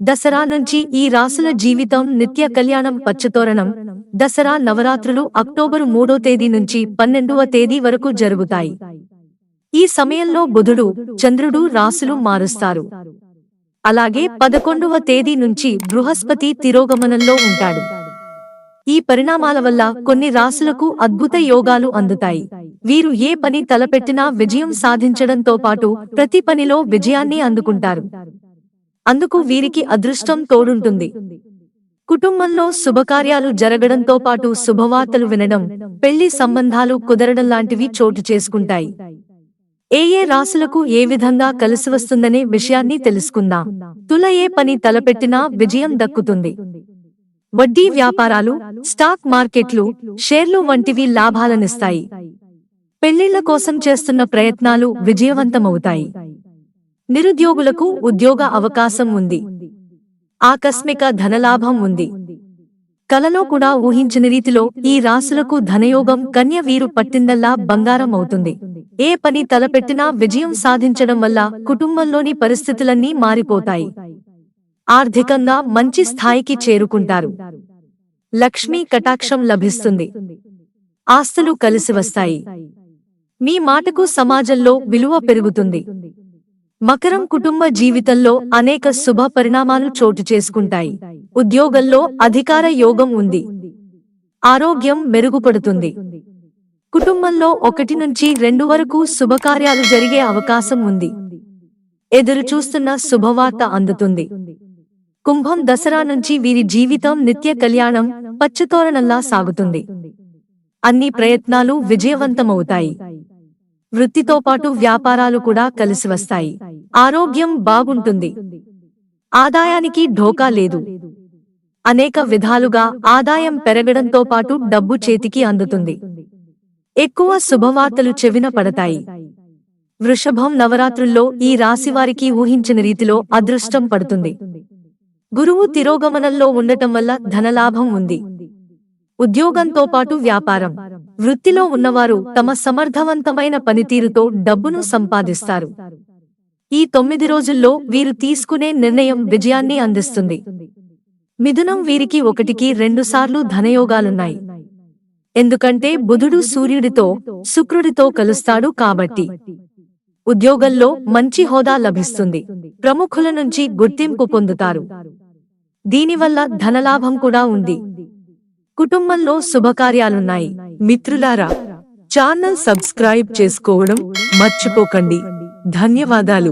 దసరా నుంచి ఈ రాసుల జీవితం నిత్య కళ్యాణం పచ్చతోరణం. దసరా నవరాత్రులు అక్టోబరు మూడో తేదీ నుంచి పన్నెండవ తేదీ వరకు జరుగుతాయి. ఈ సమయంలో బుధుడు చంద్రుడు రాసులు మారుస్తారు. అలాగే పదకొండవ తేదీ నుంచి బృహస్పతి తిరోగమనంలో ఉంటాడు. ఈ పరిణామాల వల్ల కొన్ని రాసులకు అద్భుత యోగాలు అందుతాయి. వీరు ఏ పని తలపెట్టినా విజయం సాధించడంతో పాటు ప్రతి పనిలో విజయాన్ని అందుకుంటారు. అందుకు వీరికి అదృష్టం తోడుంటుంది. కుటుంబంలో శుభకార్యాలు జరగడంతో పాటు శుభవార్తలు వినడం పెళ్ళి సంబంధాలు కుదరడం లాంటివి చోటు చేసుకుంటాయి. ఏ ఏ రాసులకు ఏ విధంగా కలిసి వస్తుందనే విషయాన్ని తెలుసుకుందాం. తుల ఏ పని తలపెట్టినా విజయం దక్కుతుంది. వడ్డీ వ్యాపారాలు స్టాక్ మార్కెట్లు షేర్లు వంటివి లాభాలనిస్తాయి. పెళ్ళిళ్ళ కోసం చేస్తున్న ప్రయత్నాలు విజయవంతమవుతాయి. నిరుద్యోగులకు ఉద్యోగ అవకాశం ఉంది. ఆకస్మిక ధనలాభం ఉంది. కలలో కూడా ఊహించిన రీతిలో ఈ రాసులకు ధనయోగం కన్య వీరు పట్టిందల్లా బంగారం అవుతుంది. ఏ పని తలపెట్టినా విజయం సాధించడం వల్ల కుటుంబంలోని పరిస్థితులన్నీ మారిపోతాయి. ఆర్థికంగా మంచి స్థాయికి చేరుకుంటారు. లక్ష్మీ కటాక్షం లభిస్తుంది. ఆస్తులు కలిసి వస్తాయి. మీ మాటకు సమాజంలో విలువ పెరుగుతుంది. మకరం కుటుంబ జీవితంలో అనేక శుభ పరిణామాలు చోటు చేసుకుంటాయి. ఉద్యోగంలో అధికార యోగం ఉంది. ఆరోగ్యం మెరుగుపడుతుంది. కుటుంబంలో ఒకటి నుంచి రెండు వరకు శుభకార్యాలు జరిగే అవకాశం ఉంది. ఎదురు చూస్తున్న శుభవార్త అందుతుంది. కుంభం దసరా నుంచి వీరి జీవితం నిత్య కళ్యాణం పచ్చతోరణంలా సాగుతుంది. అన్ని ప్రయత్నాలు విజయవంతమవుతాయి. వృత్తితో పాటు వ్యాపారాలు కూడా కలిసి వస్తాయి. ఆరోగ్యం బాగుంటుంది. ఆదాయానికి ఢోకా లేదు. అనేక విధాలుగా ఆదాయం పెరగడంతో పాటు డబ్బు చేతికి అందుతుంది. ఎక్కువ శుభవార్తలు చెవిన పడతాయి. వృషభం నవరాత్రుల్లో ఈ రాశివారికి ఊహించిన రీతిలో అదృష్టం పడుతుంది. గురువు తిరోగమనంలో ఉండటం వల్ల ధనలాభం ఉంది. ఉద్యోగంతో పాటు వ్యాపారం. వృత్తిలో ఉన్నవారు తమ సమర్థవంతమైన పనితీరుతో డబ్బును సంపాదిస్తారు. ఈ తొమ్మిది రోజుల్లో వీరు తీసుకునే నిర్ణయం విజయాన్ని అందిస్తుంది. మిథునం వీరికి ఒకటికి రెండుసార్లు ధనయోగాలున్నాయి. ఎందుకంటే బుధుడు సూర్యుడితో శుక్రుడితో కలుస్తాడు కాబట్టి. ఉద్యోగంలో మంచి హోదా లభిస్తుంది. ప్రముఖుల నుంచి గుర్తింపు పొందుతారు. దీనివల్ల ధనలాభం కూడా ఉంది. కుటుంబంలో శుభకార్యాలున్నాయి. మిత్రులారా ఛానల్ సబ్స్క్రైబ్ చేసుకోవడం మర్చిపోకండి. ధన్యవాదాలు